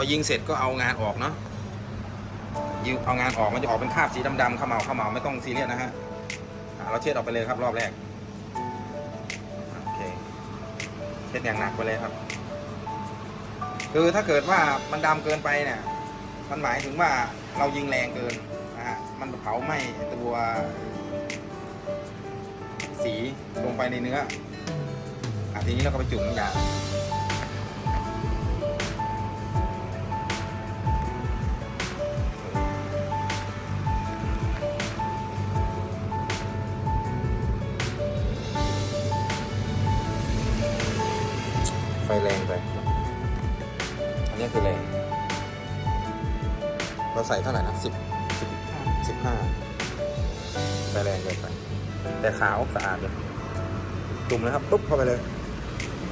อยิงเสร็จก็เอางานออกเนาะยิงเอางานออกมันจะออกเป็นคราบสีดำๆขมาขมาไม่ต้องซีเรียสนะฮะเราเช็ดออกไปเลยครับรอบแรกโอเคเช็ดอย่างหนักไปเลยครับ คือถ้าเกิดว่ามันดำเกินไปเนี่ยมันหมายถึงว่าเรายิงแรงเกินนะฮะมันเผาไหม้ตัวสีลงไปในเนื้ออะทีนี้เราก็ไปจุ่มน้ำยา นนี้คือแรงเราใส่เท่าไหร่นะสิบสิบสิบห้าไฟแรงเกินไป แต่ขาวสะอาดเลยจุ่มเลยครับปุ๊บเข้าไปเลย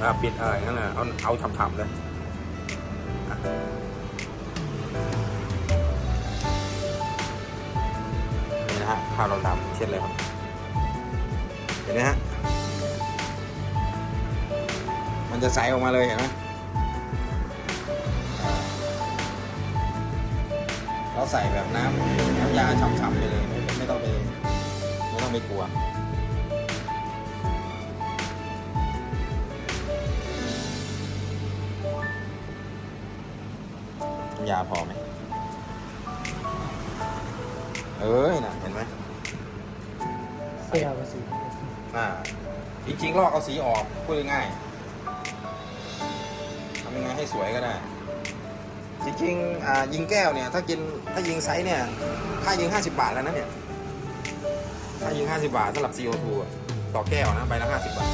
อ่าปิดอะไรนั่นน่ะเอาเอาฉ่ำๆเลยนี่นะฮะข้าวเราดำเช็ดเลยครับ เห็นไหมฮะ มันจะใสออกมาเลยเห็นไหม เราใส่แบบน้ำน้ำยาฉ่ำๆไปเลยไม่ไม่ต้องไปไม่ต้องไปกลัวน้ำยาพอไหมเอ้ยนะเห็นไหมเสียภาษีอ่าจริงๆลอกเอาสีออกพูดง่ายๆทำยังไงให้สวยก็ได้ จริงๆอ่ายิงแก้วเนี่ยถ้ากินถ้ายิงไซส์เนี่ยค่ายิง 50 บาทแล้วนะเนี่ยค่ายิง 50 บาทสำหรับ CO2 ต่อแก้วนะใบละ 50 บาท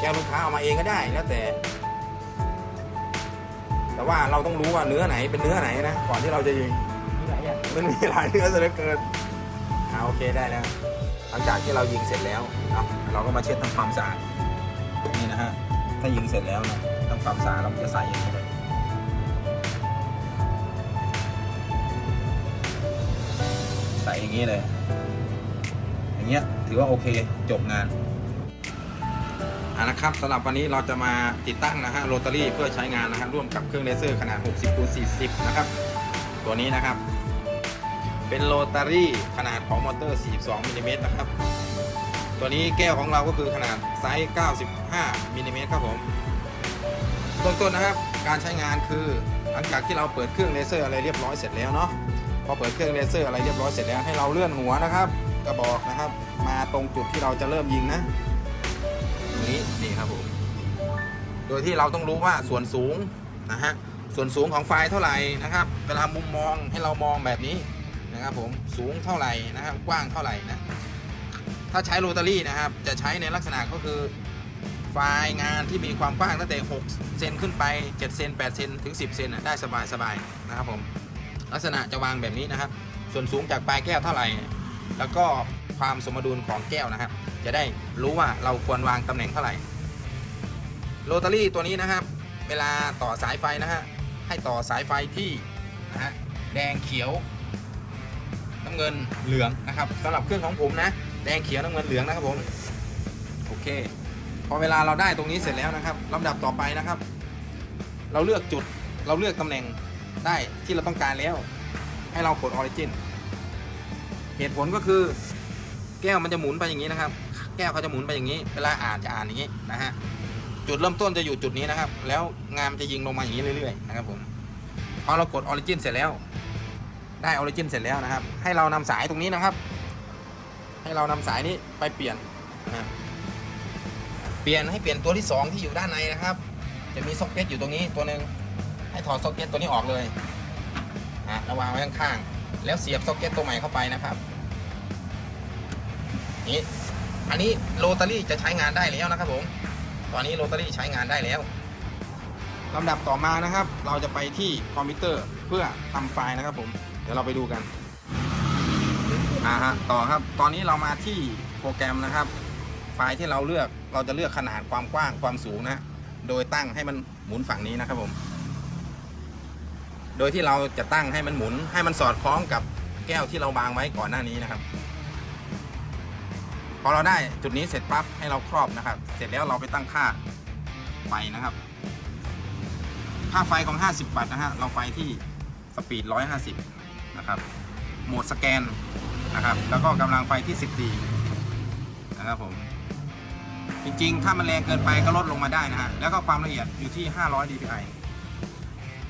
แก้วลูกค้าเอามาเองก็ได้แล้วแต่ แต่ว่าเราต้องรู้ว่าเนื้อไหนเป็นเนื้อไหนนะก่อนที่เราจะยิงมันมีหลายเนื้อซะเหลือเกินอ่าโอเคได้แล้วหลังจากที่เรายิงเสร็จแล้วเราก็มาเช็ดทำความสะอาดนี่นะฮะถ้ายิงเสร็จแล้วนะทำความสะอาดเราจะใส่อย่างนี้เลย สอย่างนี้เลย อย่างเงี้ยถือว่าโอเคจบงานอ่านะครับสำหรับวันนี้เราจะมาติดตั้งนะฮะโรตารี่เพื่อใช้งานนะครับร่วมกับเครื่องเลเซอร์ขนาด 60คูณ40 นะครับ ตัวนี้นะครับ เป็นโรตารี่ขนาดของมอเตอร์ 42มิลลิเมตรนะครับ ตัวนี้แก้วของเราก็คือขนาดไซส์ 95มิลลิเมตรครับผมต้นๆนะครับ การใช้งานคือหลังจากที่เราเปิดเครื่องเลเซอร์อะไรเรียบร้อยเสร็จแล้วเนาะ พอเปิดเครื่องเลเซอร์อะไรเรียบร้อยเสร็จแล้วให้เราเลื่อนหัวนะครับ กระบอกนะครับ มาตรงจุดที่เราจะเริ่มยิงนะตรงนี้นี่ครับผมโดยที่เราต้องรู้ว่าส่วนสูงนะฮะส่วนสูงของไฟเท่าไหร่นะครับ เวลามุมมองให้เรามองแบบนี้นะครับผมสูงเท่าไหร่นะครับ กว้างเท่าไหร่นะถ้าใช้โรตารี่นะครับ จะใช้ในลักษณะก็คือไฟล์งานที่มีความกว้างตั้งแต่ 6 เซนขึ้นไป 7 เซน 8 เซน ถึง 10 เซนได้สบายๆนะครับผม ลักษณะจะวางแบบนี้นะครับ ส่วนสูงจากปลายแก้วเท่าไหร่ แล้วก็ความสมดุลของแก้วนะครับ จะได้รู้ว่าเราควรวางตำแหน่งเท่าไหร่โรตารี่ตัวนี้นะครับ เวลาต่อสายไฟนะฮะให้ต่อสายไฟที่นะฮะแดงเขียวน้ำเงินเหลืองนะครับสำหรับเครื่องของผมนะ แดงเขียวน้ำเงินเหลืองนะครับผมโอเค พอเวลาเราได้ตรงนี้เสร็จแล้วนะครับลำดับต่อไปนะครับ เราเลือกจุดเราเลือกตำแหน่ง ได้ที่เราต้องการแล้ว ให้เรากดออริจินเหตุผลก็คือ แก้วมันจะหมุนไปอย่างนี้นะครับ แก้วเขาจะหมุนไปอย่างนี้ เวลาอ่านจะอ่านอย่างนี้นะฮะจุดเริ่มต้นจะอยู่จุดนี้นะครับ แล้วงานมันจะยิงลงมาอย่างนี้เรื่อยๆนะครับผมพอเรากดออริจินเสร็จแล้ว ได้ออริจินเสร็จแล้วนะครับ ให้เรานำสายตรงนี้นะครับ ให้เรานำสายนี้ไปเปลี่ยนนะเปลี่ยนให้เปลี่ยนตัวที่สองที่อยู่ด้านในนะครับ จะมีซ็อกเก็ตอยู่ตรงนี้ตัวหนึ่ง ให้ถอดซ็อกเก็ตตัวนี้ออกเลยนะระวางไว้ข้างๆแล้วเสียบซ็อกเก็ตตัวใหม่เข้าไปนะครับนี่อันนี้โรตารี่จะใช้งานได้แล้วนะครับผมตอนนี้โรตารี่ใช้งานได้แล้วลำดับต่อมานะครับ เราจะไปที่คอมพิวเตอร์เพื่อทำไฟล์นะครับผมเดี๋ยวเราไปดูกันอ่าฮะต่อครับตอนนี้เรามาที่โปรแกรมนะครับ ไฟล์ที่เราเลือกเราจะเลือกขนาดความกว้างความสูงนะ โดยตั้งให้มันหมุนฝั่งนี้นะครับผม โดยที่เราจะตั้งให้มันหมุน ให้มันสอดคล้องกับแก้วที่เราวางไว้ก่อนหน้านี้นะครับ พอเราได้จุดนี้เสร็จปั๊บให้เราครอบนะครับ เสร็จแล้วเราไปตั้งค่าไฟนะครับ ค่าไฟของ 50 วัตต์นะฮะเราไปที่สปีด 150 นะครับ โหมดสแกนนะครับ แล้วก็กำลังไฟที่10ดีนะครับผมจริงๆ ถ้ามันแรงเกินไปก็ลดลงมาได้นะฮะ แล้วก็ความละเอียดอยู่ที่ 500 dpi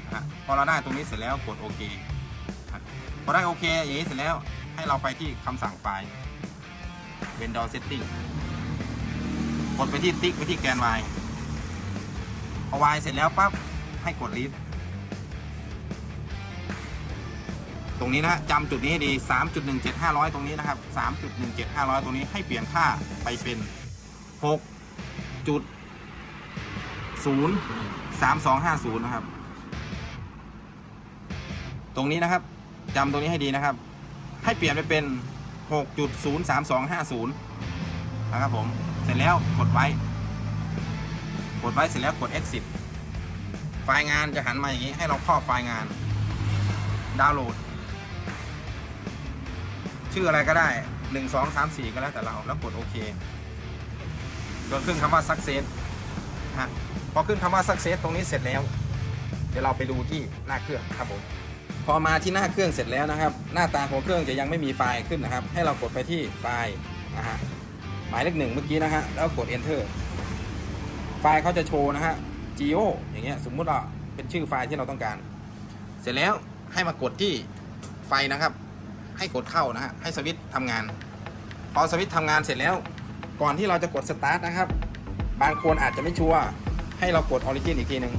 นะฮะพอเราได้ตรงนี้เสร็จแล้วกดโอเคพอได้โอเคอย่างนี้เสร็จแล้วให้เราไปที่คำสั่งไฟล์ vendor setting กดไปที่ติ๊กไปที่แกน Y พอ Y เสร็จแล้วปั๊บให้กด read ตรงนี้นะจำจุดนี้ให้ดี 3.17500 ตรงนี้นะครับ 3.17500 ตรงนี้ให้เปลี่ยนค่าไปเป็น6จุด0 3250 นะครับ ตรงนี้นะครับจำตรงนี้ให้ดีนะครับ ให้เปลี่ยนไปเป็น 6.03250 นะครับผม เสร็จแล้วกดไว้ กดไว้เสร็จแล้วกด exit ไฟล์งานจะหันมาอย่างนี้ให้เราครอบไฟล์งาน ดาวน์โหลด ชื่ออะไรก็ได้ 1 2 3 4 ก็แล้วแต่เรา แล้วกดโอเคก็ขึ้นคำว่า success ฮะพอขึ้นคำว่า success ตรงนี้เสร็จแล้ว เดี๋ยวเราไปดูที่หน้าเครื่องครับผม พอมาที่หน้าเครื่องเสร็จแล้วนะครับ หน้าตาของเครื่องจะยังไม่มีไฟล์ขึ้นนะครับ ให้เรากดไปที่ไฟล์นะฮะหมายเลขหนึ่งเมื่อกี้นะฮะแล้วกด enter ไฟล์เขาจะโชว์นะฮะ geo อย่างเงี้ยสมมุติว่าเป็นชื่อไฟล์ที่เราต้องการ เสร็จแล้วให้มากดที่ไฟนะครับ ให้กดเข้านะฮะให้สวิตช์ทำงาน พอสวิตช์ทำงานเสร็จแล้ว ก่อนที่เราจะกดสตาร์ทนะครับบางคนอาจจะไม่ชัวร์ให้เรากดออริจินอีกทีหนึ่ง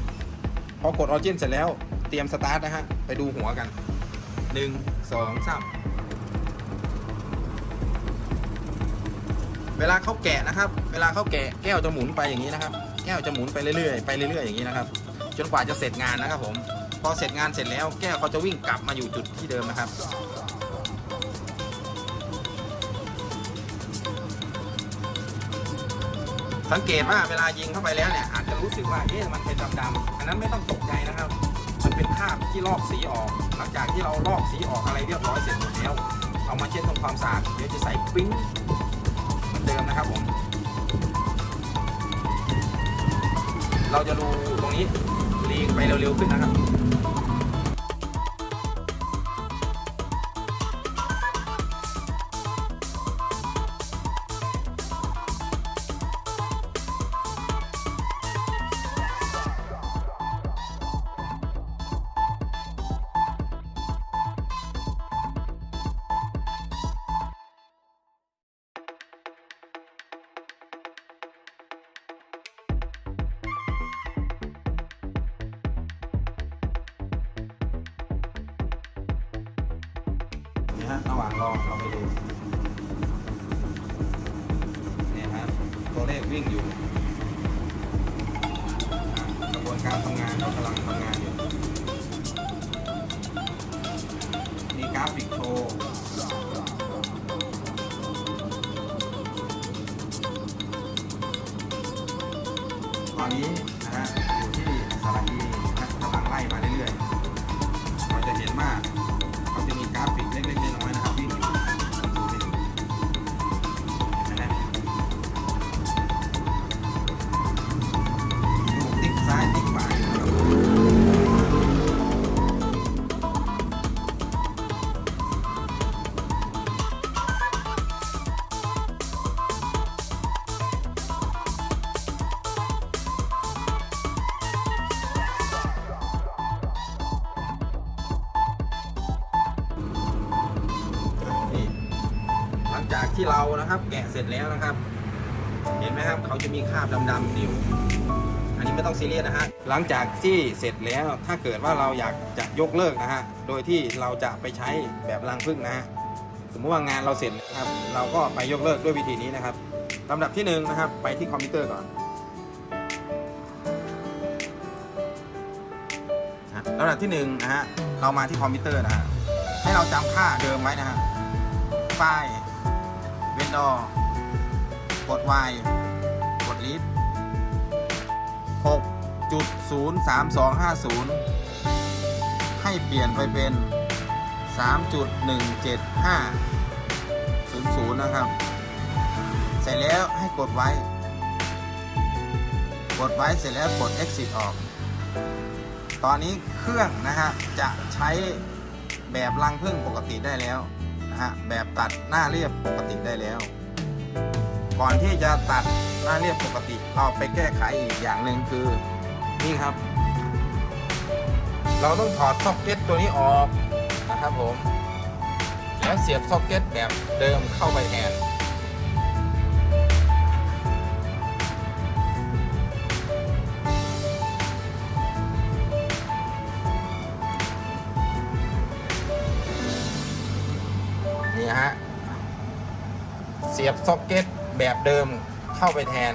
พอกดออริจินเสร็จแล้ว เตรียมสตาร์ทนะฮะ ไปดูหัวกันหนึ่งสองสามเวลาเขาแกะนะครับ เวลาเขาแกะแก้วจะหมุนไปอย่างนี้นะครับ แก้วจะหมุนไปเรื่อยๆ ไปเรื่อยๆ อย่างนี้นะครับ จนกว่าจะเสร็จงานนะครับผม พอเสร็จงานเสร็จแล้ว แก้วเขาจะวิ่งกลับมาอยู่จุดที่เดิมนะครับ สังเกตว่าเวลายิงเข้าไปแล้วเนี่ยอาจจะรู้สึกว่าเอ๊ะมันเป็นดำๆอันนั้นไม่ต้องตกใจนะครับ เป็นภาพที่ลอกสีออก หลังจากที่เราลอกสีออกอะไรเรียบร้อยเสร็จหมดแล้วเอามาเช็ดทำความสะอาดเดี๋ยวจะใส่ปิ้งเหมือนเดิมนะครับผมเราจะดูตรงนี้ลีงไปเร็วๆขึ้นนะครับ ฮะระหว่างรอเราไปดูเนี่ยฮะตัวเลขวิ่งอยู่ เรานะครับ แกะเสร็จแล้วนะครับ เห็นไหมครับ เขาจะมีคราบดำๆอยู่อันนี้ไม่ต้องซีเรียสนะฮะหลังจากที่เสร็จแล้วถ้าเกิดว่าเราอยากจะยกเลิกนะฮะโดยที่เราจะไปใช้แบบรังพึ่งนะฮะสมมติว่างานเราเสร็จนะครับ เราก็ไปยกเลิกด้วยวิธีนี้นะครับลำดับที่หนึ่งนะครับ ไปที่คอมพิวเตอร์ก่อนลำดับที่หนึ่งนะฮะเรามาที่คอมพิวเตอร์นะฮะให้เราจำค่าเดิมไว้นะฮะไฟล์ เวนดอร์กด Y กด Read 6.03250 ให้เปลี่ยนไปเป็น 3.17500 นะครับ เสร็จแล้วให้กดไว้ กดไว้เสร็จแล้วกด exit ออก ตอนนี้เครื่องนะฮะจะใช้แบบรังพึ่งปกติได้แล้ว ฮะแบบตัดหน้าเรียบปกติได้แล้ว ก่อนที่จะตัดหน้าเรียบปกติเราไปแก้ไขอีกอย่างหนึ่งคือนี่ครับ เราต้องถอดซ็อกเก็ตตัวนี้ออกนะครับผม แล้วเสียบซ็อกเก็ตแบบเดิมเข้าไปแทน ยบซ็อกเก็ตแบบเดิมเข้าไปแทน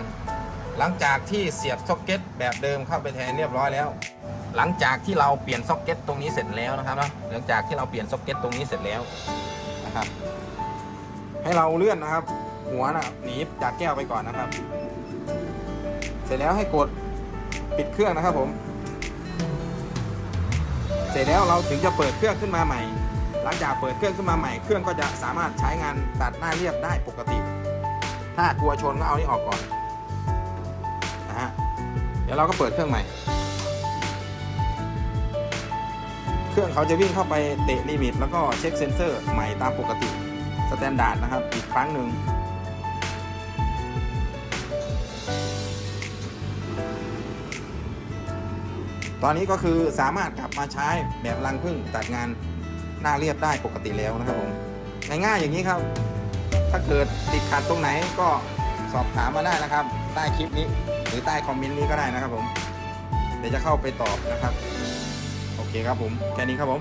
หลังจากที่เสียบซ็อกเก็ตแบบเดิมเข้าไปแทนเรียบร้อยแล้ว หลังจากที่เราเปลี่ยนซ็อกเก็ตตรงนี้เสร็จแล้วนะครับนะหลังจากที่เราเปลี่ยนซ็อกเก็ตตรงนี้เสร็จแล้วนะครับ ให้เราเลื่อนนะครับ หัวนะหนีบจากแก้วไปก่อนนะครับ เสร็จแล้วให้กดปิดเครื่องนะครับผม เสร็จแล้วเราถึงจะเปิดเครื่องขึ้นมาใหม่ หลังจากเปิดเครื่องขึ้นมาใหม่ เครื่องก็จะสามารถใช้งานตัดหน้าเรียบได้ปกติ ถ้ากลัวชนก็เอานี่ออกก่อนนะฮะเดี๋ยวเราก็เปิดเครื่องใหม่ เครื่องเขาจะวิ่งเข้าไปเตะลิมิต แล้วก็เช็คเซนเซอร์ใหม่ตามปกติสแตนดาร์ดนะครับ อีกครั้งหนึ่งตอนนี้ก็คือสามารถกลับมาใช้แบบรังพึ่งตัดงานหน้าเรียบได้ปกติแล้วนะครับผมง่ายๆอย่างนี้ครับ ถ้าเกิดติดขัดตรงไหนก็สอบถามมาได้นะครับ ใต้คลิปนี้หรือใต้คอมเมนต์นี้ก็ได้นะครับผม เดี๋ยวจะเข้าไปตอบนะครับ โอเคครับผม แค่นี้ครับผม